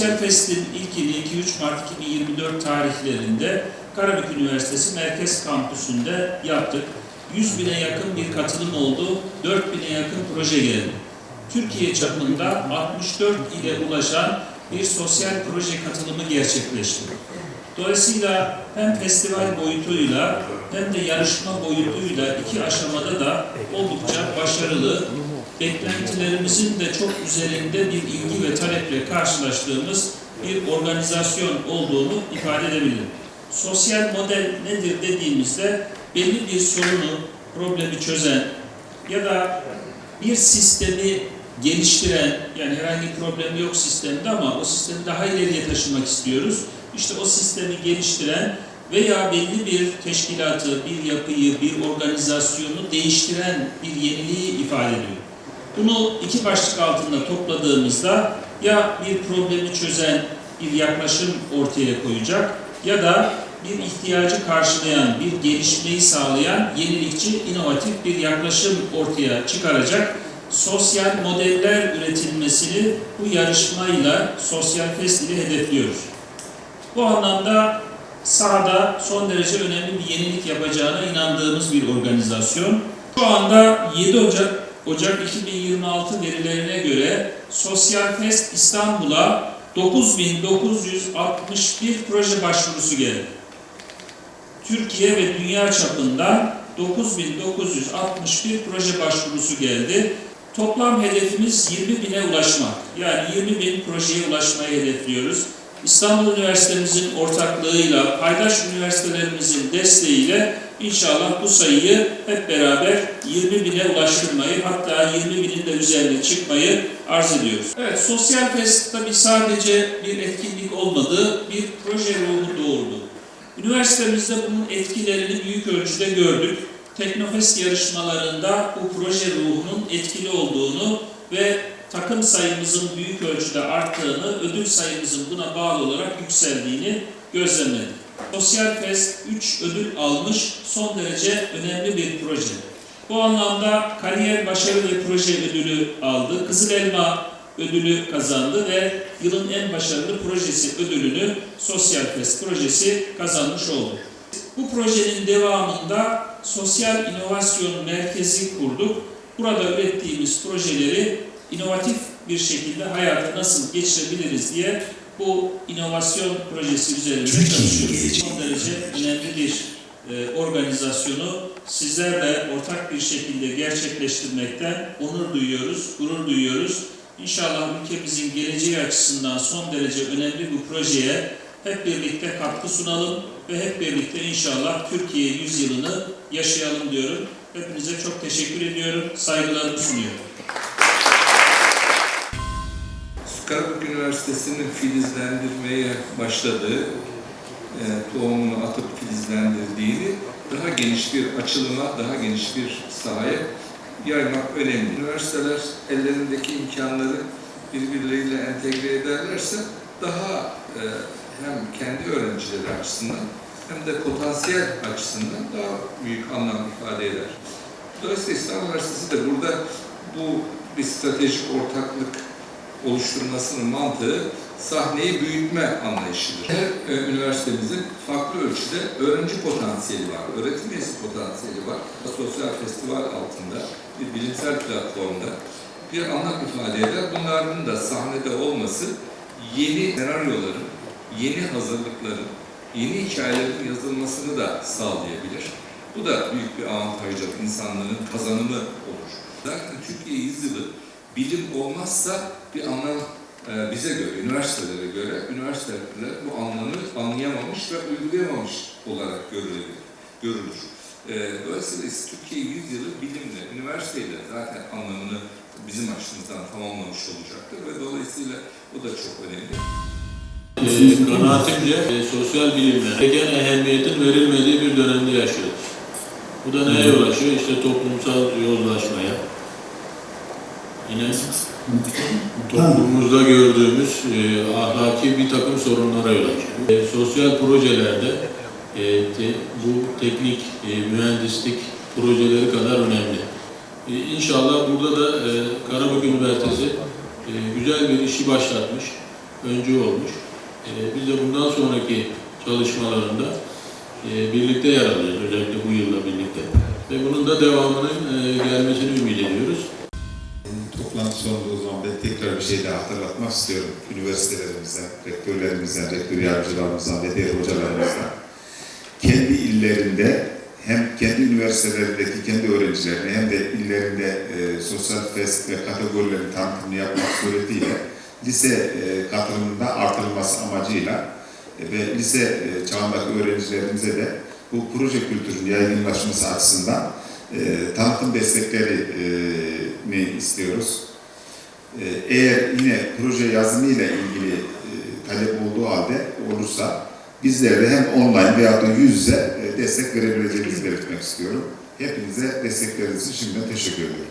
Sosyal Fest'in ilkini 2-3 Mart 2024 tarihlerinde Karabük Üniversitesi Merkez Kampüsü'nde yaptık. 100 bine yakın bir katılım oldu, 4 bine yakın proje geldi. Türkiye çapında 64 ile ulaşan bir sosyal proje katılımı gerçekleşti. Dolayısıyla hem festival boyutuyla hem de yarışma boyutuyla iki aşamada da oldukça başarılı, beklentilerimizin de çok üzerinde bir ilgi ve taleple karşılaştığımız bir organizasyon olduğunu ifade edebilirim. Sosyal model nedir dediğimizde belli bir sorunu, problemi çözen ya da bir sistemi geliştiren, yani herhangi bir problemi yok sistemde ama o sistemi daha ileriye taşımak istiyoruz. İşte o sistemi geliştiren veya belli bir teşkilatı, bir yapıyı, bir organizasyonu değiştiren bir yeniliği ifade ediyor. Bunu iki başlık altında topladığımızda ya bir problemi çözen bir yaklaşım ortaya koyacak ya da bir ihtiyacı karşılayan, bir gelişmeyi sağlayan yenilikçi, inovatif bir yaklaşım ortaya çıkaracak sosyal modeller üretilmesini bu yarışmayla, sosyal fest ile hedefliyoruz. Bu anlamda sahada son derece önemli bir yenilik yapacağına inandığımız bir organizasyon. Şu anda 7 Ocak, Ocak 2026 verilerine göre Sosyal Fest İstanbul'a 9961 proje başvurusu geldi. Türkiye ve dünya çapında 9961 proje başvurusu geldi. Toplam hedefimiz 20 bine ulaşmak. Yani 20 bin projeye ulaşmayı hedefliyoruz. İstanbul Üniversitemizin ortaklığıyla, paydaş üniversitelerimizin desteğiyle inşallah bu sayıyı hep beraber 20 bine ulaştırmayı, hatta 20 binin de üzerine çıkmayı arz ediyoruz. Evet, Sosyal Fest tabii sadece bir etkinlik olmadı, bir proje ruhu doğurdu. Üniversitemizde bunun etkilerini büyük ölçüde gördük. Teknofest yarışmalarında bu proje ruhunun etkili olduğunu ve takım sayımızın büyük ölçüde arttığını, ödül sayımızın buna bağlı olarak yükseldiğini gözlemledik. Sosyal Fest 3 ödül almış, son derece önemli bir proje. Bu anlamda kariyer başarı ve proje ödülü aldı. Kızıl Elma ödülü kazandı ve yılın en başarılı projesi ödülünü Sosyal Fest projesi kazanmış oldu. Bu projenin devamında Sosyal İnovasyon Merkezi kurduk. Burada ürettiğimiz projeleri inovatif bir şekilde hayata nasıl geçirebiliriz diye bu inovasyon projesi üzerinde çalışıyoruz. Son derece önemli bir e, organizasyonu sizlerle ortak bir şekilde gerçekleştirmekten onur duyuyoruz, gurur duyuyoruz. İnşallah ülkemizin geleceği açısından son derece önemli bu projeye hep birlikte katkı sunalım ve hep birlikte inşallah Türkiye yüzyılını yaşayalım diyorum. Hepinize çok teşekkür ediyorum, saygılarımı sunuyorum. Karabük Üniversitesi'nin filizlendirmeye başladığı, e, tohumunu atıp filizlendirdiğini daha geniş bir açılıma, daha geniş bir sahaya yaymak önemli. Üniversiteler ellerindeki imkanları birbirleriyle entegre ederlerse daha e, hem kendi öğrencileri açısından hem de potansiyel açısından daha büyük anlam ifade eder. Dolayısıyla İstanbul Üniversitesi de burada bu bir stratejik ortaklık oluşturmasının mantığı sahneyi büyütme anlayışıdır. Her e, üniversitemizin farklı ölçüde öğrenci potansiyeli var, öğretim üyesi potansiyeli var. Sosyal festival altında bir bilimsel platformda bir anlam ifade. Bunların da sahnede olması yeni senaryoların, yeni hazırlıkların, yeni hikayelerin yazılmasını da sağlayabilir. Bu da büyük bir avantajdır, insanların kazanımı olur. Zaten Türkiye yüzyılı bilim olmazsa bir anlam e, bize göre, üniversitelere göre, üniversiteler bu anlamı anlayamamış ve uygulayamamış olarak görülür. görülür. E, dolayısıyla Türkiye yüzyılı bilimle, üniversiteyle zaten anlamını bizim açımızdan tamamlamış olacaktır ve dolayısıyla bu da çok önemli. E, kanaatimce e, sosyal bilimlere gereken ehemmiyetin verilmediği bir dönemde yaşıyoruz. Bu da neye yol açıyor? İşte toplumsal yozlaşmaya. Yine toplumumuzda gördüğümüz e, ahlaki bir takım sorunlara yol açıyor. E, sosyal projelerde e, te- bu teknik, e, mühendislik projeleri kadar önemli. E, inşallah burada da e, Karabük Üniversitesi e, güzel bir işi başlatmış. öncü olmuş. E, biz de bundan sonraki çalışmalarında e, birlikte yer alacağız. Özellikle bu yılla birlikte. Ve bunun da devamının e, gelmesini ümit ediyoruz. Toplantı sonunda o zaman ben tekrar bir şey daha hatırlatmak istiyorum. Üniversitelerimizden, rektörlerimizden, rektör yardımcılarımızdan ve diğer hocalarımızdan. Kendi illerinde hem kendi üniversitelerindeki kendi öğrencilerine hem de illerinde e, sosyal fest ve kategorilerin tanıtımını yapmak suretiyle lise e, katılımında artırılması amacıyla e, ve lise e, çağındaki öğrencilerimize de bu proje kültürünün yaygınlaşması açısından e, tanıtım desteklerini istiyoruz. E, eğer yine proje yazımıyla ilgili e, talep olduğu halde olursa bizler de hem online veya da yüz yüze e, destek verebileceğimizi belirtmek istiyorum. Hepinize destekleriniz için şimdiden teşekkür ediyorum.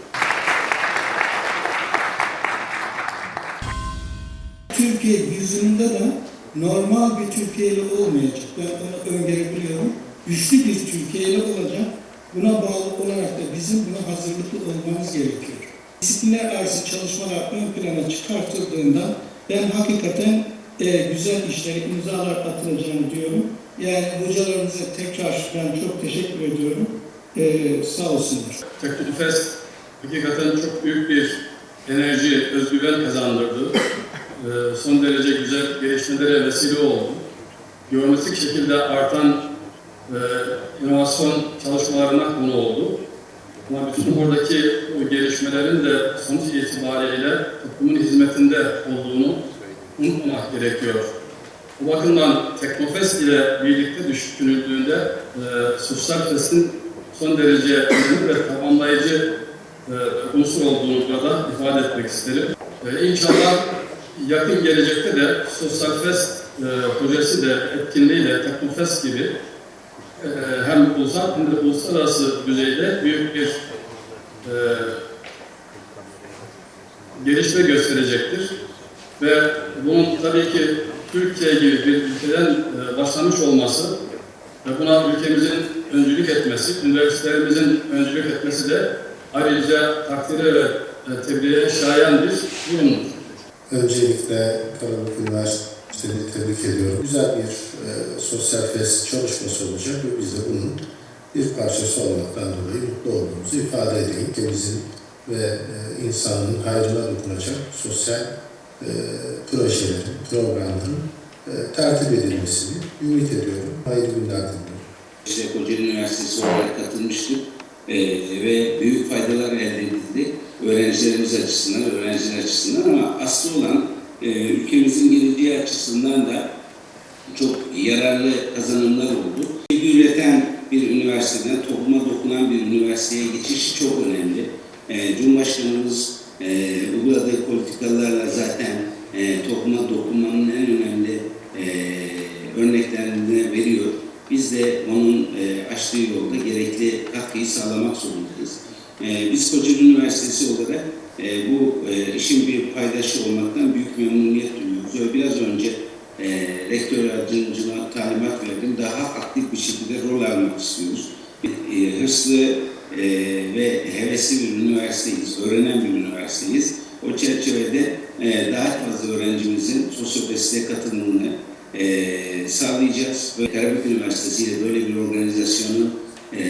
Türkiye yüzyılında da normal bir Türkiye'li olmayacak. Ben onu öngörebiliyorum. Güçlü bir Türkiye'li olacak. Buna bağlı olarak da bizim buna hazırlıklı olmamız gerekiyor. Disiplinler arası çalışmalar ön plana çıkartıldığında ben hakikaten e, güzel işlere imzalar atılacağını diyorum. Yani hocalarımıza tekrar ben çok teşekkür ediyorum. E, sağ olsunlar. Teknofest hakikaten çok büyük bir enerji, özgüven kazandırdı. Ee, son derece güzel gelişmelere vesile oldu. Geometrik şekilde artan e, inovasyon çalışmalarına konu oldu. Ama bütün buradaki o gelişmelerin de sonuç itibariyle toplumun hizmetinde olduğunu unutmamak gerekiyor. Bu bakımdan Teknofest ile birlikte düşünüldüğünde e, Sosyal Fest'in son derece önemli ve tamamlayıcı e, unsur olduğunu burada ifade etmek isterim. E, inşallah yakın gelecekte de Sosyal Fest e, projesi de etkinliği de Teknofest gibi hem uzak hem de uluslararası düzeyde büyük bir e, gelişme gösterecektir. Ve bunun tabii ki Türkiye gibi bir ülkeden e, başlamış olması ve buna ülkemizin öncülük etmesi, üniversitelerimizin öncülük etmesi de ayrıca takdire ve e, tebriğe şayan bir durumdur. Öncelikle Karabük Üniversitesi'ni tebrik ediyorum. Güzel bir e, sosyal fest çalışması olacak ve biz de bunun bir parçası olmaktan dolayı mutlu olduğumuzu ifade edeyim. Ülkemizin ve e, insanlığın hayrına dokunacak sosyal e, projelerin, programların e, tertip edilmesini ümit ediyorum. Hayırlı günler diliyorum. İşte Kocaeli Üniversitesi olarak katılmıştık Ee, ve büyük faydalar elde edildi. Öğrencilerimiz açısından, öğrenciler açısından ama asıl olan e, ülkemizin geleceği açısından da çok yararlı kazanımlar oldu. Bilgi üreten bir üniversiteden topluma dokunan bir üniversiteye geçiş çok önemli. E, Cumhurbaşkanımız e, uyguladığı politikalarla zaten e, topluma dokunmanın en önemli e, örneklerini veriyor. Biz de onun e, açtığı yolda gerekli katkıyı sağlamak zorundayız. E, biz Kocaeli Üniversitesi olarak e, bu e, işin bir paydaşı olmaktan büyük memnuniyet duyuyoruz. Biraz önce e, rektör yardımcıma talimat verdim. Daha aktif bir şekilde rol almak istiyoruz. E, hırslı e, ve hevesli bir üniversiteyiz, öğrenen bir üniversiteyiz. O çerçevede e, daha fazla öğrencimizin sosyopesiye katılımını e, sağlayacağız. Karabük Üniversitesi ile böyle bir organizasyonu e,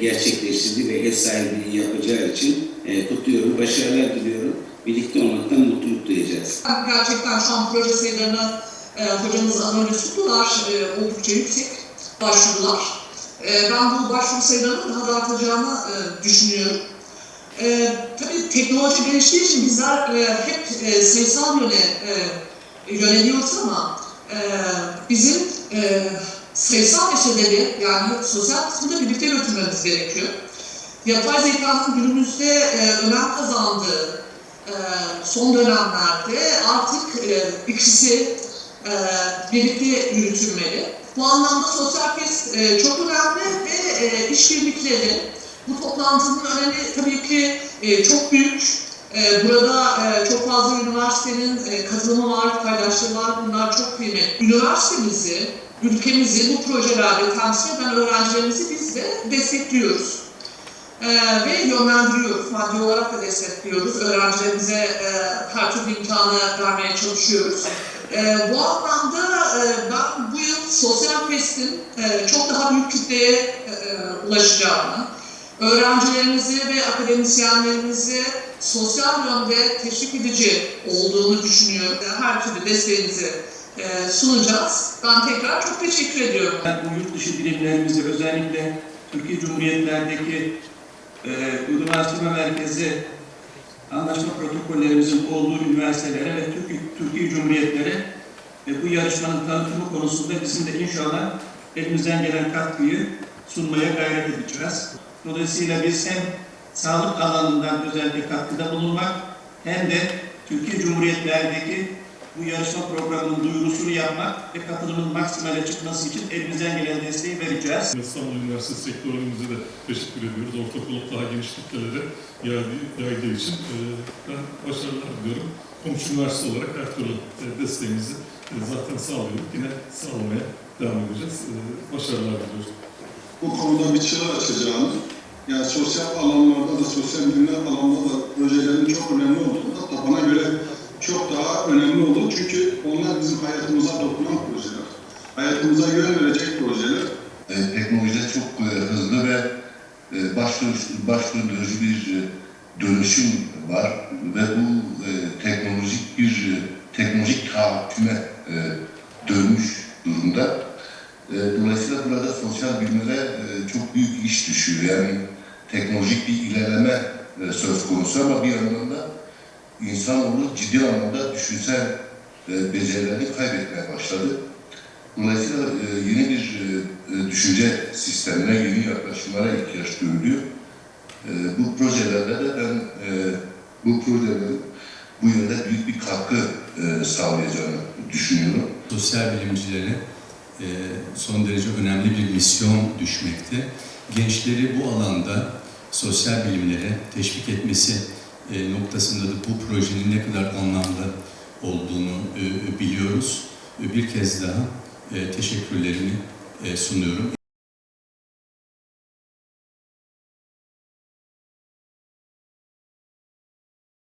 gerçekleştirdi ve ev sahipliği yapacağı için e, kutluyorum, başarılar diliyorum. Birlikte olmaktan mutluluk duyacağız. Gerçekten şu an proje sayılarını e, hocamız önce tuttular. E, oldukça yüksek başvurular. E, ben bu başvuru sayılarının daha da artacağını e, düşünüyorum. E, tabii teknoloji geliştiği için bizler e, hep e, sayısal yöne e, yöneliyoruz ama e, bizim e, sayısal meseleleri yani sosyal kısmı da birlikte götürmemiz gerekiyor. Yapay zekanın günümüzde e, önem kazandığı e, son dönemlerde artık e, ikisi e, birlikte yürütülmeli. Bu anlamda sosyal kes e, çok önemli ve e, işbirlikleri bu toplantının önemi tabii ki e, çok büyük. E, burada e, çok fazla üniversitenin e, katılımı var, paydaşlığı var. Bunlar çok kıymetli. Üniversitemizi, ülkemizi bu projelerde temsil eden öğrencilerimizi biz de destekliyoruz. Ee, ve yönlendiriyoruz. Maddi olarak da destekliyoruz. Öğrencilerimize e, her türlü imkanı vermeye çalışıyoruz. E, bu anlamda e, ben bu yıl Sosyal Fest'in e, çok daha büyük kitleye e, ulaşacağını, öğrencilerimizi ve akademisyenlerimizi sosyal yönde teşvik edici olduğunu düşünüyorum. Her türlü desteğinizi e, sunacağız. Ben tekrar çok teşekkür ediyorum. Ben bu yurt dışı bilimlerimizi özellikle Türkiye Cumhuriyetler'deki e, Uygulama Araştırma Merkezi anlaşma protokollerimizin olduğu üniversitelere ve Türkiye, Türkiye Cumhuriyetleri e, bu yarışmanın tanıtımı konusunda bizim de inşallah elimizden gelen katkıyı sunmaya gayret edeceğiz. Dolayısıyla biz hem sağlık alanından özellikle katkıda bulunmak hem de Türkiye Cumhuriyetler'deki bu yarışma programının duyurusunu yapmak ve katılımın maksimale çıkması için elimizden gelen desteği vereceğiz. İstanbul Üniversitesi sektörümüze de teşekkür ediyoruz. Ortak olup daha geniş kitlelere yaydığı, yaydığı için e, ben başarılar diliyorum. Komşu üniversite olarak her türlü e, desteğimizi e, zaten sağlıyorduk. Yine sağlamaya devam edeceğiz. Başarılar diliyorum. bu konuda bir çığır açacağını, yani sosyal alanlarda da, sosyal bilimler alanında da projelerin çok önemli olduğunu, hatta bana göre çok daha önemli olduğunu çünkü onlar bizim hayatımıza dokunan projeler, hayatımıza yön verecek projeler. E, teknolojide çok e, hızlı ve e, baş, dönüş- baş döndürücü bir e, dönüşüm var ve bu e, teknolojik bir e, teknolojik tahakküme e, dönmüş durumda. E, dolayısıyla burada sosyal bilimlere e, çok büyük iş düşüyor. Yani teknolojik bir ilerleme e, söz konusu ama bir yandan da insanoğlu ciddi anlamda düşünsel e, becerilerini kaybetmeye başladı. Dolayısıyla e, yeni bir e, e, düşünce sistemine, yeni yaklaşımlara ihtiyaç duyuluyor. E, bu projelerde de ben e, bu projelerin bu yönde büyük bir katkı e, sağlayacağını düşünüyorum. sosyal bilimcilere e, son derece önemli bir misyon düşmekte. Gençleri bu alanda sosyal bilimlere teşvik etmesi e, noktasında da bu projenin ne kadar anlamlı olduğunu e, biliyoruz. E, Bir kez daha e, teşekkürlerimi sunuyorum.